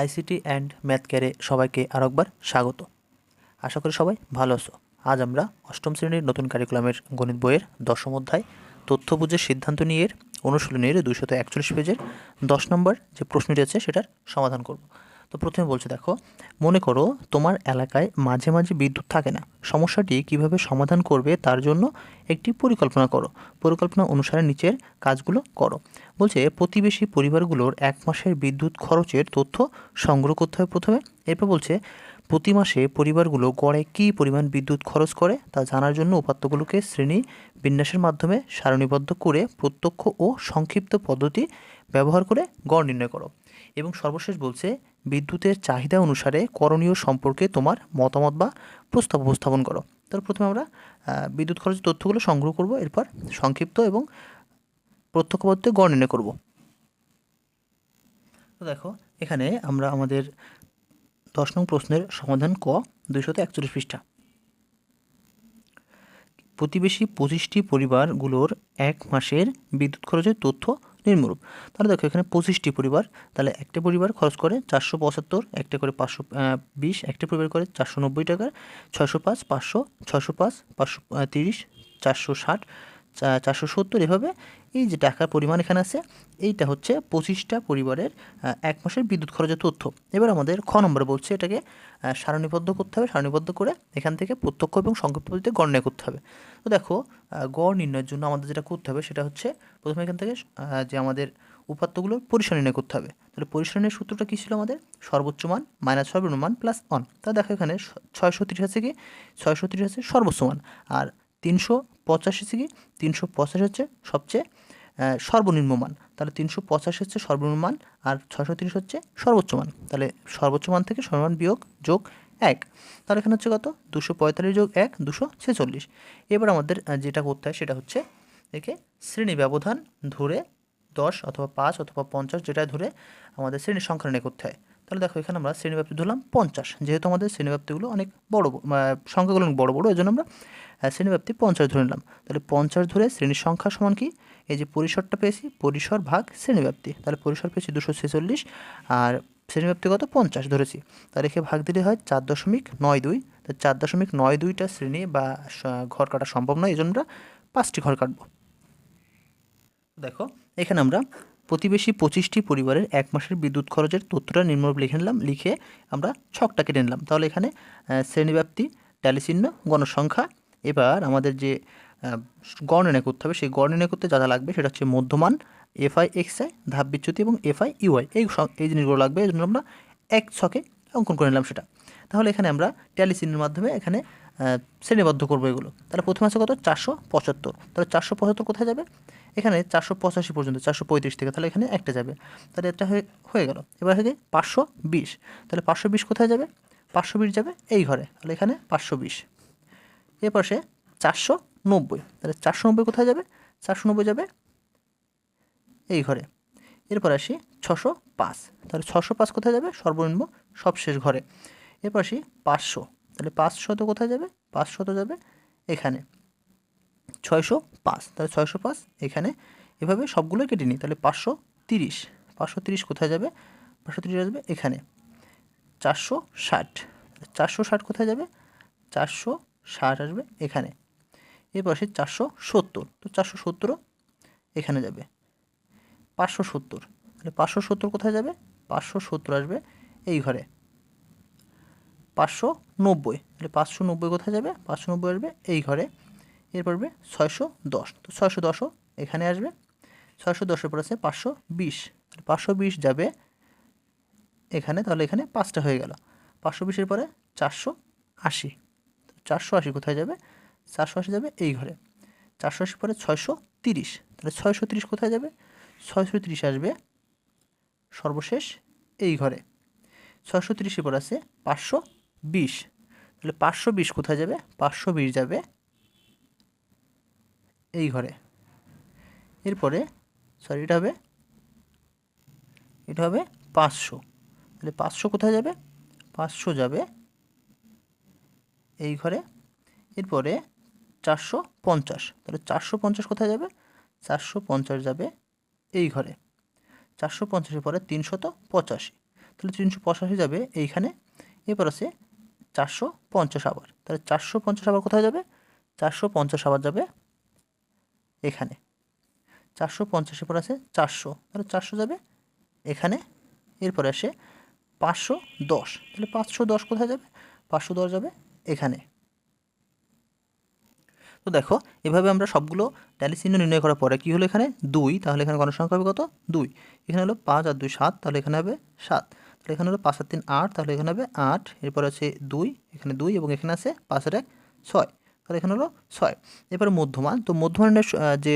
ICT and math কেয়ারে সবাইকে আরেকবার স্বাগত। আশা করি সবাই ভালো আছো। আজ আমরা অষ্টম শ্রেণির নতুন কারিকুলামের গণিত বইয়ের দশম অধ্যায়, তথ্য বুঝে সিদ্ধান্ত নিয়ে অনুশীলনের দুশত একচল্লিশ পেজের দশ নম্বর যে প্রশ্নটি আছে সেটার সমাধান করব। তো প্রথমে বলছে, দেখো, মনে করো তোমার এলাকায় মাঝে মাঝে বিদ্যুৎ থাকে না। সমস্যাটি কীভাবে সমাধান করবে তার জন্য একটি পরিকল্পনা করো। পরিকল্পনা অনুসারে নিচের কাজগুলো করো। বলছে, প্রতিবেশী পরিবারগুলোর এক মাসের বিদ্যুৎ খরচের তথ্য সংগ্রহ করতে হবে প্রথমে। এরপর বলছে, প্রতি মাসে পরিবারগুলো গড়ে কী পরিমাণ বিদ্যুৎ খরচ করে তা জানার জন্য উপাত্তগুলোকে শ্রেণি বিন্যাসের মাধ্যমে সারণীবদ্ধ করে প্রত্যক্ষ ও সংক্ষিপ্ত পদ্ধতি ব্যবহার করে গড় নির্ণয় করো। এবং সর্বশেষ বলছে, বিদ্যুতের চাহিদা অনুসারে করণীয় সম্পর্কে তোমার মতামত বা প্রস্তাব উপস্থাপন করো। তার প্রথমে আমরা বিদ্যুৎ খরচের তথ্যগুলো সংগ্রহ করব, এরপর সংক্ষিপ্ত এবং প্রত্যক্ষ পদ্ধতি গড় নির্ণয় করব। তো দেখো, এখানে আমরা আমাদের দশ নং প্রশ্নের সমাধান ক, দুইশত একচল্লিশ পৃষ্ঠা। প্রতিবেশী পঁচিশটি পরিবারগুলোর এক মাসের বিদ্যুৎ খরচের তথ্য নিম্নরূপ তাহলে দেখো এখানে পঁচিশটি পরিবার, তাহলে একটা পরিবার খরচ করে চারশো পঁচাত্তর, একটা করে পাঁচশো বিশ, একটা পরিবার করে চারশো নব্বই টাকা, ছয়শো পাঁচ, পাঁচশো, ছয়শো পাঁচ, পাঁচশো তিরিশ, চারশো ষাট চারশো সত্তর এভাবে, এই যে টাকার পরিমাণ এখানে আছে, এইটা হচ্ছে পঁচিশটা পরিবারের এক মাসের বিদ্যুৎ খরচের তথ্য। এবার আমাদের খ নম্বর বলছে এটাকে সারণীবদ্ধ করতে হবে, সারণীবদ্ধ করে এখান থেকে প্রত্যক্ষ এবং সংক্ষিপ্ত পদ্ধতিতে গণনা করতে হবে। তো দেখো গড় নির্ণয়ের জন্য আমাদের যেটা করতে হবে সেটা হচ্ছে, প্রথমে এখান থেকে যে আমাদের উপাত্তগুলোর পরিসর নির্ণয় করতে হবে। তাহলে পরিসর নির্ণয়ের সূত্রটা কী ছিল আমাদের? সর্বোচ্চ মান, মাইনাস সর্বনিম্ন মান প্লাস ওয়ান। তা দেখো এখানে ছয়শো তিরিশ আছে কি? ছয়শো তিরিশ আছে সর্বোচ্চ মান। আর তিনশো পঁচাশি আছে কি? তিনশো পঁচাশি হচ্ছে সবচেয়ে সর্বনিম্ন মান। তাহলে তিনশো পঁচাশি হচ্ছে সর্বনিম্ন মান আর ছয়শো তিরিশ হচ্ছে সর্বোচ্চ মান। তাহলে সর্বোচ্চ মান থেকে সর্বমান বিয়োগ যোগ এক। তাহলে এখানে হচ্ছে কত? দুশো পঁয়তাল্লিশ যোগ এক, দুশো ছেচল্লিশ। এবার আমাদের যেটা করতে হয় সেটা হচ্ছে একে শ্রেণি ব্যবধান ধরে দশ অথবা পাঁচ অথবা পঞ্চাশ যেটা ধরে আমাদের শ্রেণির সংখ্যা নির্ণয় করতে হয়। তাহলে দেখো, এখানে আমরা শ্রেণীব্যাপ্তি ধরলাম পঞ্চাশ। যেহেতু আমাদের শ্রেণীব্যাপ্তিগুলো অনেক বড় সংখ্যাগুলো অনেক বড় বড় এই জন্য আমরা শ্রেণীব্যাপ্তি পঞ্চাশ ধরে নিলাম। তাহলে পঞ্চাশ ধরে শ্রেণির সংখ্যা সমান কি? এই যে পরিসরটা পেয়েছি, পরিসর ভাগ শ্রেণীব্যাপ্তি। তাহলে পরিসর পেয়েছি দুশো ছেচল্লিশ, আর শ্রেণীব্যাপ্তি কত? পঞ্চাশ ধরেছি। তাহলে একে ভাগ দিলে হয় চার দশমিক নয় দুই। তো চার দশমিক নয় দুইটা শ্রেণি বা ঘর কাটা সম্ভব নয় এই জন্য আমরা পাঁচটি ঘর কাটবো। দেখো, এখানে আমরা প্রতিবেশী পঁচিশটি পরিবারের এক মাসের বিদ্যুৎ খরচের তথ্যটা নিম্নরূপ লিখে নিলাম, লিখে আমরা ছকটা কেটে নিলাম। তাহলে এখানে শ্রেণীব্যাপ্তি ট্যালি চিহ্ন গণসংখ্যা, এবার আমাদের যে গড় করতে হবে, সেই গড় করতে যা যা লাগবে সেটা হচ্ছে মধ্যমান, এফআই এক্স আই ধাপ বিচ্যুতি এবং এফআই, ইউআই, এই এই জিনিসগুলো লাগবে এই জন্য আমরা এক ছকে অঙ্কন করে নিলাম সেটা। তাহলে এখানে আমরা ট্যালি চিহ্নের মাধ্যমে এখানে শ্রেণীবদ্ধ করব এগুলো। তাহলে প্রথমে আছে কত? চারশো পঁচাত্তর। তাহলে চারশো পঁচাত্তর কোথায় যাবে? এখানে চারশো পঁচাশি পর্যন্ত, চারশো পঁয়ত্রিশ থেকে তাহলে এখানে একটা যাবে। তাহলে এটা হয়ে হয়ে গেল। এবার হয়ে পাঁচশো বিশ। তাহলে পাঁচশো বিশ কোথায় যাবে? পাঁচশো বিশ যাবে এই ঘরে। তাহলে এখানে পাঁচশো বিশ। এ পাশে চারশো নব্বই। তাহলে চারশো নব্বই কোথায় যাবে? চারশো নব্বই যাবে এই ঘরে। এরপর আসি ছশো পাঁচ। তাহলে ছশো পাঁচ কোথায় যাবে? সর্বনিম্ন সবশেষ ঘরে। এরপর আসি পাঁচশো। তাহলে পাঁচশো তো কোথায় যাবে? পাঁচশো তো যাবে এখানে। ছয়শো পাঁচ। তাহলে ছয়শো পাঁচ এখানে। এভাবে সবগুলো কেটে নিই। তাহলে পাঁচশো তিরিশ। পাঁচশো তিরিশ কোথায় যাবে? পাঁচশো তিরিশ আসবে এখানে। চারশো ষাট। চারশো ষাট কোথায় যাবে? চারশো ষাট আসবে এখানে। এরপর আসে চারশো সত্তর। তো চারশো সত্তরও এখানে যাবে। পাঁচশো সত্তর। তাহলে পাঁচশো সত্তর কোথায় যাবে? পাঁচশো সত্তর আসবে এই ঘরে। পাঁচশো নব্বই। তাহলে পাঁচশো নব্বই কোথায় যাবে? পাঁচশো নব্বই আসবে এই ঘরে। এরপর আসবে ছয়শো দশ। তো ছয়শো দশও এখানে আসবে। ছয়শো দশের পর আছে পাঁচশো বিশ। তাহলে পাঁচশো বিশ যাবে এখানে, তাহলে এখানে পাঁচটা হয়ে গেল। পাঁচশো বিশের পরে চারশো আশি। চারশো আশি কোথায় যাবে? চারশো আশি যাবে এই ঘরে। চারশো আশির পরে ছয়শো তিরিশ। তাহলে ছয়শো তিরিশ কোথায় যাবে? ছয়শো তিরিশ আসবে সর্বশেষ এই ঘরে। ছয়শো তিরিশের পর আছে পাঁচশো বিশ। তাহলে পাঁচশো বিশ কোথায় যাবে? পাঁচশো বিশ যাবে এই ঘরে। এরপরে সরি এটা হবে এটা হবে পাঁচশো। তাহলে পাঁচশো কোথায় যাবে? পাঁচশো যাবে এই ঘরে। এরপরে চারশো পঞ্চাশ। তাহলে চারশো পঞ্চাশ কোথায় যাবে? চারশো পঞ্চাশ যাবে এই ঘরে। চারশো পঞ্চাশের পরে তিনশত পঁচাশি। তাহলে তিনশো পঁচাশি যাবে এইখানে। এরপর আছে চারশো পঞ্চাশ আবার। তাহলে চারশো পঞ্চাশ আবার কোথায় যাবে? চারশো পঞ্চাশ আবার যাবে এখানে। চারশো পঞ্চাশের পর আছে চারশো। তাহলে চারশো যাবে এখানে। এরপরে আসে পাঁচশো দশ। তাহলে পাঁচশো দশ কোথায় যাবে? পাঁচশো দশ যাবে এখানে। তো দেখো, এভাবে আমরা সবগুলো ট্যালি চিহ্ন নির্ণয় করার পরে কী হলো এখানে? দুই। তাহলে এখানে গণসংখ্যা হবে কত? দুই। এখানে হলো পাঁচ আর দুই সাত, তাহলে এখানে হবে সাত। তাহলে এখানে হলো পাঁচ আর তিন আট, তাহলে এখানে হবে আট। এরপর আছে দুই, এখানে দুই এবং এখানে আছে পাঁচ পাঁচের এক ছয়। তাহলে এখানে হলো ছয়। এরপরে মধ্যমান, তো মধ্যমানের যে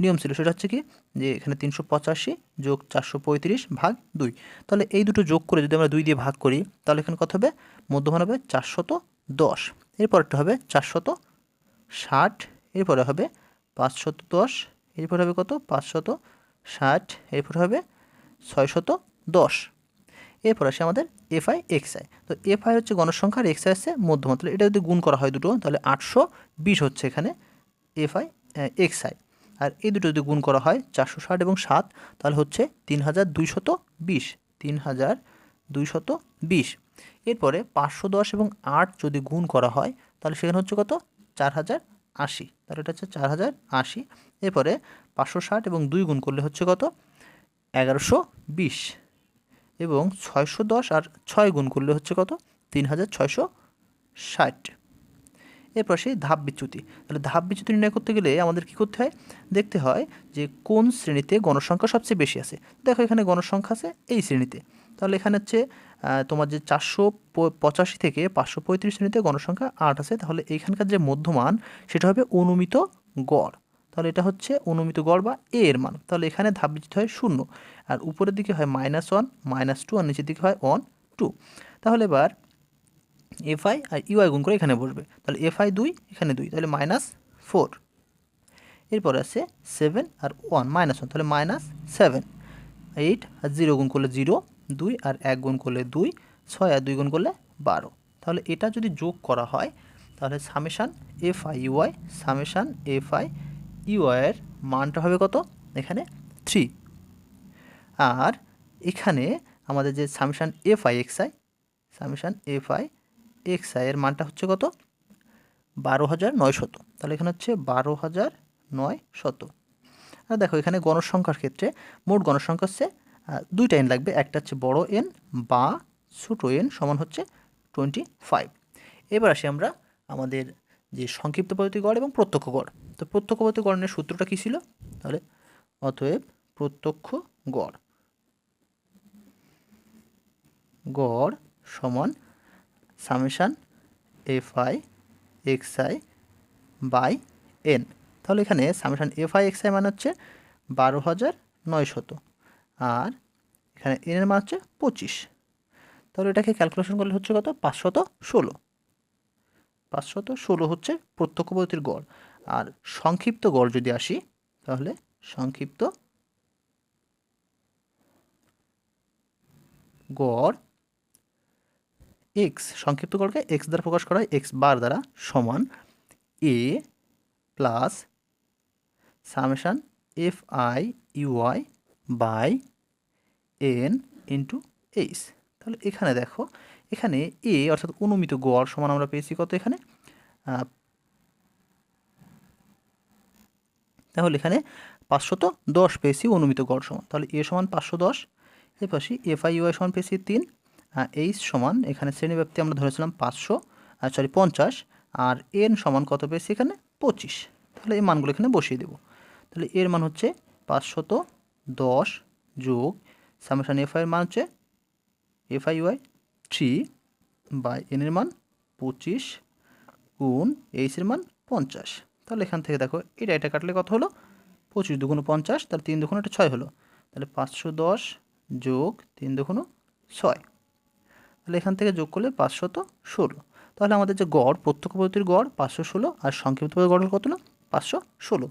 নিয়ম ছিল সেটা হচ্ছে কি? যে এখানে তিনশো পঁচাশি যোগ চারশো পঁয়ত্রিশ ভাগ দুই। তাহলে এই দুটো যোগ করে যদি আমরা দুই দিয়ে ভাগ করি, তাহলে এখানে কত হবে? মধ্যমান হবে চারশত দশ। এরপরটা হবে চারশত ষাট। এরপরে হবে পাঁচশত দশ। এরপরে হবে কত? পাঁচশত ষাট। এরপরে হবে ছয়শত দশ। এরপর আসে আমাদের এফ আই এক্স আই তো এফ আই হচ্ছে গণসংখ্যা আর এক্সআই হচ্ছে মধ্যমান তাহলে এটা যদি গুণ করা হয় দুটো, তাহলে আটশো বিশ হচ্ছে এখানে এফ আই এক্স আই আর এই দুটো যদি গুণ করা হয় চারশো ষাট এবং সাত, তাহলে হচ্ছে তিন হাজার দুইশত বিশ তিন হাজার দুইশত বিশ। এরপরে পাঁচশো দশ এবং আট যদি গুণ করা হয়, তাহলে সেখানে হচ্ছে কত? চার হাজার আশি। তাহলে এটা হচ্ছে চার হাজার আশি। এরপরে পাঁচশো ষাট এবং দুই গুণ করলে হচ্ছে কত? এগারোশো বিশ। এবং ছয়শো দশ আর ছয় গুণ করলে হচ্ছে কত? তিন হাজার ছয়শো ষাট। এরপর সেই ধাপ বিচ্যুতি। তাহলে ধাপ বিচ্যুতি নির্ণয় করতে গেলে আমাদের কি করতে হয়? দেখতে হয় যে কোন শ্রেণীতে গণসংখ্যা সবচেয়ে বেশি আছে। দেখো এখানে গণসংখ্যা আছে এই শ্রেণীতে। তাহলে এখানে হচ্ছে তোমার যে চারশো পঁচাশি থেকে পাঁচশো পঁয়ত্রিশ শ্রেণীতে গণসংখ্যা আট আছে। তাহলে এইখানকার যে মধ্যমান, সেটা হবে অনুমিত গড়। তাহলে এটা হচ্ছে অনুমিত গড় বা এ এর মান। তাহলে এখানে ধাপ বিচ্যুতি হয় শূন্য আর উপরের দিকে হয় মাইনাস ওয়ান মাইনাস টু আর নিচের দিকে হয় ওয়ান টু তাহলে এবার এফআই আর ইউআই গুণ করে এখানে বসবে। তাহলে এফআই দুই, এখানে দুই, তাহলে মাইনাস ফোর এরপর আছে সেভেন আর ওয়ান মাইনাস ওয়ান তাহলে মাইনাস সেভেন এইট আর জিরো গুণ করলে জিরো দুই আর এক গুণ করলে দুই, ছয় আর দুই গুণ করলে বারো। তাহলে এটা যদি যোগ করা হয়, তাহলে summation F I UI summation F I ইউআইয়ের মানটা হবে কত? এখানে থ্রি আর এখানে আমাদের যে summation F I X I summation F I X I এর মানটা হচ্ছে কত? বারো হাজার নয় শত তাহলে এখানে হচ্ছে বারো হাজার নয় শত আর দেখো, এখানে গণসংখ্যার ক্ষেত্রে মোট গণসংখ্যা হচ্ছে দুইটা এন লাগবে। একটা হচ্ছে বড় এন বা ছোটো এন সমান হচ্ছে টোয়েন্টি ফাইভ এবার আসি আমরা আমাদের যে সংক্ষিপ্ত পদ্ধতি গড় এবং প্রত্যক্ষ গড়। তো প্রত্যক্ষ পদ্ধতি গড়নের সূত্রটা কী ছিল? তাহলে অতএব প্রত্যক্ষ গড়। গড় সমান summation F I X I by N. তাহলে এখানে summation F I X I মানে হচ্ছে বারো হাজার নয়শত, আর এখানে এন এর মান হচ্ছে পঁচিশ। তাহলে এটাকে ক্যালকুলেশন করলে হচ্ছে কত? পাঁচশত ষোলো। পাঁচশত ষোলো হচ্ছে প্রত্যক্ষ পদ্ধতির গড়। আর সংক্ষিপ্ত গড় যদি আসি, তাহলে সংক্ষিপ্ত গড় এক্স সংক্ষিপ্ত গড়কে এক্স দ্বারা প্রকাশ করা হয় এক্স বার দ্বারা সমান A plus summation F I UI by N into H তাহলে এখানে দেখো, এখানে এ অর্থাৎ অনুমিত গড় সমান আমরা পেয়েছি কত এখানে? তাহলে এখানে পাঁচশত দশ পেয়েছি অনুমিত গড় সমান। তাহলে এ সমান পাঁচশো দশ, এর পাশে এফ আই ইউআই সমান পেয়েছি তিন এইচ সমান, এখানে শ্রেণীব্যাপ্তি আমরা ধরেছিলাম পাঁচশো সরি পঞ্চাশ, আর এন সমান কত পেয়েছি এখানে পঁচিশ। তাহলে এই মানগুলো এখানে বসিয়ে দেবো। তাহলে এর মান হচ্ছে পাঁচশত দশ যোগ সামেশান এফ আইয়ের মান হচ্ছে F I Y three by N এর মান পঁচিশ, গুণ এইচের মান পঞ্চাশ। তাহলে এখান থেকে দেখো, এটা এটা কাটলে কত হলো? পঁচিশ দুগুণ পঞ্চাশ, তাহলে তিন দুগুণ এটা ছয় হলো। তাহলে পাঁচশো দশ যোগ তিন দুগুণ ছয়। তাহলে এখান থেকে যোগ করলে পাঁচশত ষোলো। তাহলে আমাদের যে গড়, প্রত্যক্ষ পদ্ধতির গড়, পাঁচশো ষোলো, আর সংক্ষিপ্ত গড় হলো কত না পাঁচশো ষোলো।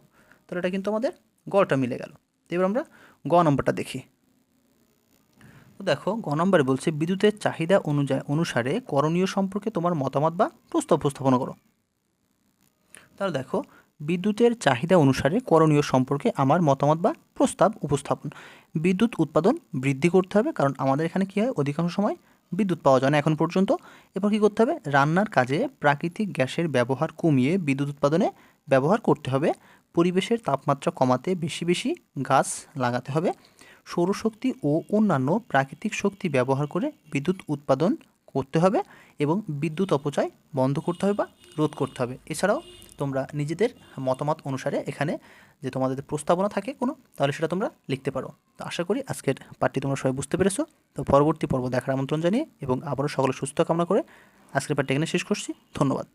তাহলে এটা কিন্তু আমাদের গড়টা মিলে গেল। এবার আমরা গ নম্বরটা দেখি। তো দেখো, গ নম্বরে বলছে, বিদ্যুতের চাহিদা অনুযায়ী, অনুসারে করণীয় সম্পর্কে তোমার মতামত বা প্রস্তাব উপস্থাপনা করো। তাহলে দেখো, বিদ্যুতের চাহিদা অনুসারে করণীয় সম্পর্কে আমার মতামত বা প্রস্তাব উপস্থাপন। বিদ্যুৎ উৎপাদন বৃদ্ধি করতে হবে, কারণ আমাদের এখানে কী হয়? অধিকাংশ সময় বিদ্যুৎ পাওয়া যায় না এখন পর্যন্ত। এরপর কী করতে হবে? রান্নার কাজে প্রাকৃতিক গ্যাসের ব্যবহার কমিয়ে বিদ্যুৎ উৎপাদনে ব্যবহার করতে হবে। পরিবেশের তাপমাত্রা কমাতে বেশি বেশি গাছ লাগাতে হবে। সৌরশক্তি ও অন্যান্য প্রাকৃতিক শক্তি ব্যবহার করে বিদ্যুৎ উৎপাদন করতে হবে এবং বিদ্যুৎ অপচয় বন্ধ করতে হবে বা রোধ করতে হবে। এছাড়াও তোমরা নিজেদের মতামত অনুসারে এখানে যে তোমাদের প্রস্তাবনা থাকে কোনো, তাহলে সেটা তোমরা লিখতে পারো। তো আশা করি আজকের পাঠটি তোমরা সবাই বুঝতে পেরেছ। তো পরবর্তী পর্ব দেখার আমন্ত্রণ জানিয়ে এবং আবারও সকলে সুস্থ কামনা করে আজকের পাঠটি এখানে শেষ করছি। ধন্যবাদ।